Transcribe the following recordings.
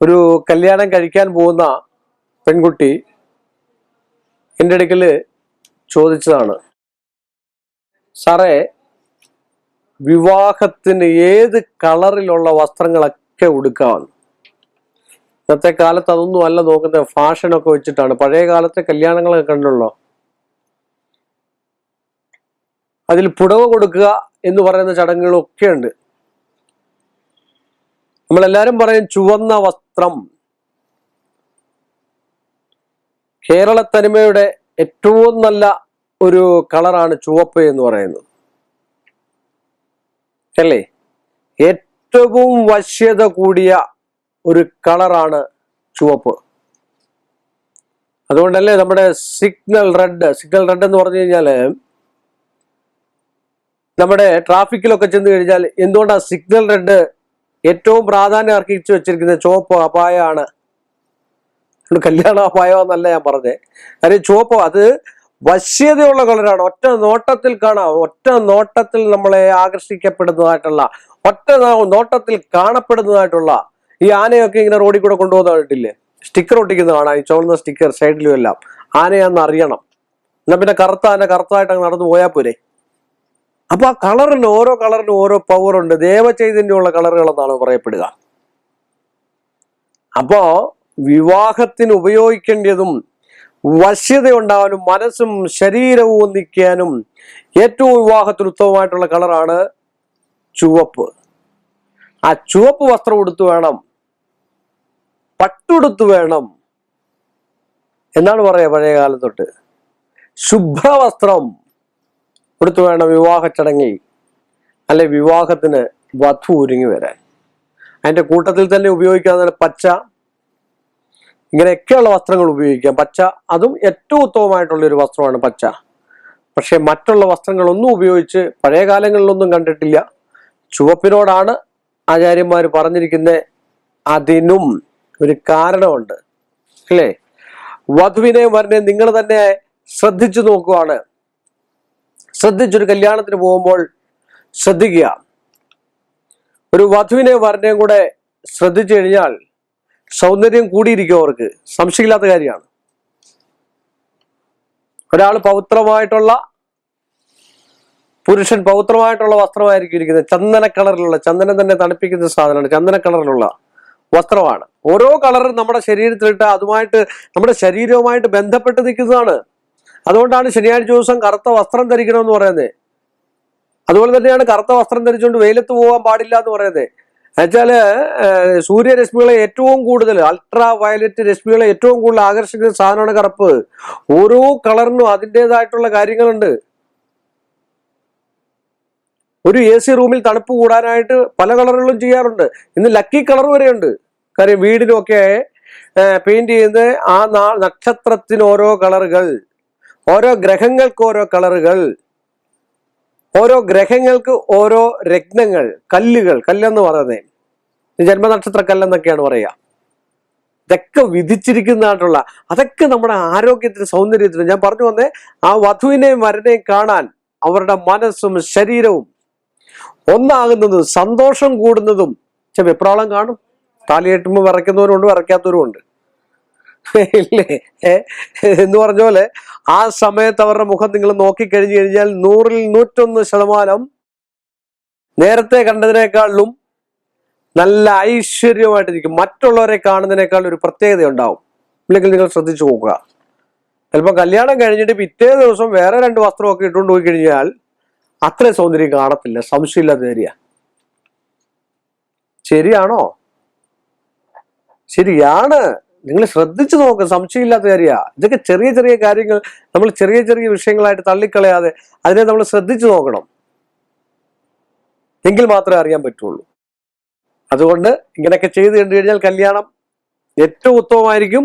ഒരു കല്യാണം കഴിക്കാൻ പോകുന്ന പെൺകുട്ടി എന്റെ അടുക്കൽ ചോദിച്ചതാണ്. സാറേ വിവാഹത്തിന് ഏത് കളറിലുള്ള വസ്ത്രങ്ങളൊക്കെ ഉടുക്കാം? ഇന്നത്തെ കാലത്ത് അതൊന്നും അല്ല നോക്കുന്നത്. ഫാഷനൊക്കെ വെച്ചിട്ടാണ്. പഴയ കാലത്തെ കല്യാണങ്ങളൊക്കെ കണ്ടുള്ളോ അതിൽ പുടവ കൊടുക്കുക എന്ന് പറയുന്ന ചടങ്ങുകളൊക്കെ ഉണ്ട്. നമ്മളെല്ലാരും പറയും ചുവന്ന വസ്ത്രം. കേരള തനിമയുടെ ഏറ്റവും നല്ല ഒരു കളറാണ് ചുവപ്പ് എന്ന് പറയുന്നത്. അല്ലേ? ഏറ്റവും വശ്യത കൂടിയ ഒരു കളറാണ് ചുവപ്പ്. അതുകൊണ്ടല്ലേ നമ്മുടെ സിഗ്നൽ റെഡ് സിഗ്നൽ റെഡ് എന്ന് പറഞ്ഞു കഴിഞ്ഞാൽ നമ്മുടെ ട്രാഫിക്കിലൊക്കെ ചെന്ന് കഴിഞ്ഞാൽ എന്തുകൊണ്ടാണ് സിഗ്നൽ റെഡ് ഏറ്റവും പ്രാധാന്യം അർഹിച്ചു വെച്ചിരിക്കുന്നത് ചുവപ്പ് അപായമാണ് കല്യാണ അപായമെന്നല്ല ഞാൻ പറഞ്ഞത് കാര്യം ചുവപ്പ് അത് വശ്യതയുള്ള കളറാണ്. ഒറ്റ നോട്ടത്തിൽ കാണാം. ഒറ്റ നോട്ടത്തിൽ നമ്മളെ ആകർഷിക്കപ്പെടുന്നതായിട്ടുള്ള ഒറ്റ നോട്ടത്തിൽ കാണപ്പെടുന്നതായിട്ടുള്ള ഈ ആനയൊക്കെ ഇങ്ങനെ റോഡിൽ കൂടെ കൊണ്ടുപോകുന്നതായിട്ടില്ലേ സ്റ്റിക്കർ ഒട്ടിക്കുന്നത് കാണാം. ഈ ചുവന്ന സ്റ്റിക്കർ സൈഡിലും എല്ലാം. ആനയാന്ന് അറിയണം. എന്നാ പിന്നെ കറുത്ത ആന കറുത്തായിട്ട് അങ്ങ് നടന്നു പോയാൽ പോരെ? അപ്പൊ ആ കളറിന് ഓരോ കളറിലും ഓരോ പവർ ഉണ്ട്. ദേവചൈതന്യമുള്ള കളറുകൾ എന്നാണ് പറയപ്പെടുക. അപ്പോ വിവാഹത്തിന് ഉപയോഗിക്കേണ്ടതും വശ്യത ഉണ്ടാവാനും മനസ്സും ശരീരവും ഒന്നിക്കാനും ഏറ്റവും വിവാഹത്തിന് ഉത്തമമായിട്ടുള്ള കളറാണ് ചുവപ്പ്. ആ ചുവപ്പ് വസ്ത്രം ഉടുത്തു വേണം പട്ടുടുത്തു വേണം എന്നാണ് പറയാ പഴയ കാലം തൊട്ട്. ശുഭ്രവസ്ത്രം കൊടുത്തു വേണം വിവാഹ ചടങ്ങിൽ. അല്ലെ വിവാഹത്തിന് വധു ഒരുങ്ങി വരാൻ. അതിന്റെ കൂട്ടത്തിൽ തന്നെ ഉപയോഗിക്കാവുന്ന പച്ച. ഇങ്ങനെയൊക്കെയുള്ള വസ്ത്രങ്ങൾ ഉപയോഗിക്കാം. പച്ച അതും ഏറ്റവും ഉത്തമമായിട്ടുള്ള ഒരു വസ്ത്രമാണ് പച്ച. പക്ഷേ മറ്റുള്ള വസ്ത്രങ്ങളൊന്നും ഉപയോഗിച്ച് പഴയ കാലങ്ങളിലൊന്നും കണ്ടിട്ടില്ല. ചുവപ്പിനോടാണ് ആചാര്യന്മാർ പറഞ്ഞിരിക്കുന്നത് അതിനും ഒരു കാരണമുണ്ട്. അല്ലേ? വധുവിനെ വരനെ നിങ്ങൾ തന്നെ ശ്രദ്ധിച്ചു നോക്കുവാണ്. ശ്രദ്ധിച്ചൊരു കല്യാണത്തിന് പോകുമ്പോൾ ശ്രദ്ധിക്കുക. ഒരു വധുവിനെ വരനെയും കൂടെ ശ്രദ്ധിച്ചു കഴിഞ്ഞാൽ സൗന്ദര്യം കൂടിയിരിക്കും അവർക്ക് സംശയമില്ലാത്ത കാര്യമാണ്. ഒരാൾ പൗത്രമായിട്ടുള്ള പുരുഷൻ പൗത്രമായിട്ടുള്ള വസ്ത്രമായിരിക്കും ഇരിക്കുന്നത്. ചന്ദന കളറിലുള്ള ചന്ദനം തന്നെ തണുപ്പിക്കുന്ന സാധനമാണ്. ചന്ദന കളറിലുള്ള വസ്ത്രമാണ്. ഓരോ കളറും നമ്മുടെ ശരീരത്തിലിട്ട് അതുമായിട്ട് നമ്മുടെ ശരീരവുമായിട്ട് ബന്ധപ്പെട്ട് നിൽക്കുന്നതാണ് അതുകൊണ്ടാണ് ശനിയാഴ്ച ദിവസം കറുത്ത വസ്ത്രം ധരിക്കണമെന്ന് പറയുന്നത്. അതുപോലെ തന്നെയാണ് കറുത്ത വസ്ത്രം ധരിച്ചുകൊണ്ട് വെയിലത്ത് പോകാൻ പാടില്ല എന്ന് പറയുന്നത്. എന്നുവെച്ചാൽ ഏഹ്, സൂര്യരശ്മികളെ ഏറ്റവും കൂടുതൽ അൾട്രാ വയലറ്റ് രശ്മികളെ ഏറ്റവും കൂടുതൽ ആകർഷിക്കുന്ന സാധനമാണ് കറുപ്പ്. ഓരോ കളറിനും അതിന്റെതായിട്ടുള്ള കാര്യങ്ങളുണ്ട്. ഒരു എ സി റൂമിൽ തണുപ്പ് കൂടാനായിട്ട് പല കളറുകളും ചെയ്യാറുണ്ട്. ഇന്ന് ലക്കി കളർ വരെയുണ്ട്. കാര്യം വീടിനൊക്കെ പെയിന്റ് ചെയ്യുന്നത് ആ നക്ഷത്രത്തിന് ഓരോ കളറുകൾ. ഓരോ ഗ്രഹങ്ങൾക്ക് ഓരോ കളറുകൾ ഓരോ ഗ്രഹങ്ങൾക്ക് ഓരോ രത്നങ്ങൾ കല്ലുകൾ കല്ലെന്ന് പറയുന്നത്. ജന്മനക്ഷത്ര കല്ലെന്നൊക്കെയാണ് പറയുക. ഇതൊക്കെ വിധിച്ചിരിക്കുന്നതായിട്ടുള്ള അതൊക്കെ നമ്മുടെ ആരോഗ്യത്തിന് സൗന്ദര്യത്തിന്. ഞാൻ പറഞ്ഞു വന്നേ ആ വധുവിനെയും വരനെയും കാണാൻ അവരുടെ മനസ്സും ശരീരവും ഒന്നാകുന്നതും സന്തോഷം കൂടുന്നതും ചെ വെപ്രാളം കാണും. താലിയെട്ടുമ്പോൾ വിറയ്ക്കുന്നവരുണ്ട് വിറയ്ക്കാത്തവരും ഉണ്ട് ഇല്ലേ? എന്ന് പറഞ്ഞ പോലെ ആ സമയത്ത് അവരുടെ മുഖം നിങ്ങൾ നോക്കിക്കഴിഞ്ഞു കഴിഞ്ഞാൽ നൂറിൽ നൂറ്റൊന്ന് ശതമാനം നേരത്തെ കണ്ടതിനേക്കാളും നല്ല ഐശ്വര്യമായിട്ടിരിക്കും. മറ്റുള്ളവരെ കാണുന്നതിനേക്കാൾ ഒരു പ്രത്യേകത ഉണ്ടാവും. ഇല്ലെങ്കിൽ നിങ്ങൾ ശ്രദ്ധിച്ചു നോക്കുക. ചിലപ്പോൾ കല്യാണം കഴിഞ്ഞിട്ട് പിറ്റേ ദിവസം വേറെ രണ്ട് വസ്ത്രമൊക്കെ ഇട്ടുകൊണ്ട് പോയി കഴിഞ്ഞാൽ അത്ര സൗന്ദര്യം കാണത്തില്ല. സംശയമില്ലാത്ത ഏരിയ ശരിയാണോ? ശരിയാണ്. നിങ്ങൾ ശ്രദ്ധിച്ചു നോക്കുക സംശയമില്ലാത്ത കാര്യമാണ് ഇതൊക്കെ ചെറിയ ചെറിയ കാര്യങ്ങൾ നമ്മൾ ചെറിയ ചെറിയ വിഷയങ്ങളായിട്ട് തള്ളിക്കളയാതെ അതിനെ നമ്മൾ ശ്രദ്ധിച്ചു നോക്കണം. എങ്കിൽ മാത്രമേ അറിയാൻ പറ്റുള്ളൂ. അതുകൊണ്ട് ഇങ്ങനെയൊക്കെ ചെയ്ത് കണ്ടു കഴിഞ്ഞാൽ കല്യാണം ഏറ്റവും ഉത്തമമായിരിക്കും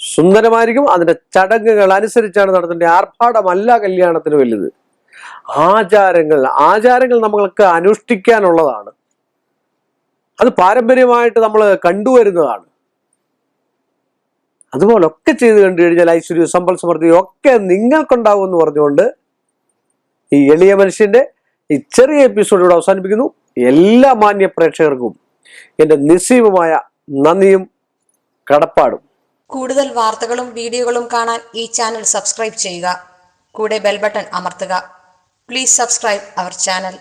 സുന്ദരമായിരിക്കും. അതിന്റെ ചടങ്ങുകൾ അനുസരിച്ചാണ് നടത്തേണ്ടത്. ആർഭാടമല്ല കല്യാണത്തിന് വലുത്. ആചാരങ്ങൾ ആചാരങ്ങൾ നമ്മൾക്ക് അനുഷ്ഠിക്കാനുള്ളതാണ്. അത് പാരമ്പര്യമായിട്ട് നമ്മൾ കണ്ടുവരുന്നതാണ്. അതുപോലൊക്കെ ചെയ്തു കണ്ടു കഴിഞ്ഞാൽ ഐശ്വര്യവും സമ്പൽ സമൃദ്ധിയും ഒക്കെ നിങ്ങൾക്കുണ്ടാവും എന്ന് പറഞ്ഞുകൊണ്ട് ഈ എളിയ മനുഷ്യന്റെ ഈ ചെറിയ എപ്പിസോഡ് ഇവിടെ അവസാനിപ്പിക്കുന്നു. എല്ലാ മാന്യ പ്രേക്ഷകർക്കും എന്റെ നിസ്സീമമായ നന്ദിയും കടപ്പാടും. കൂടുതൽ വാർത്തകളും വീഡിയോകളും കാണാൻ ഈ ചാനൽ സബ്സ്ക്രൈബ് ചെയ്യുക. കൂടെ ബെൽ ബട്ടൺ അമർത്തുക. Please subscribe our channel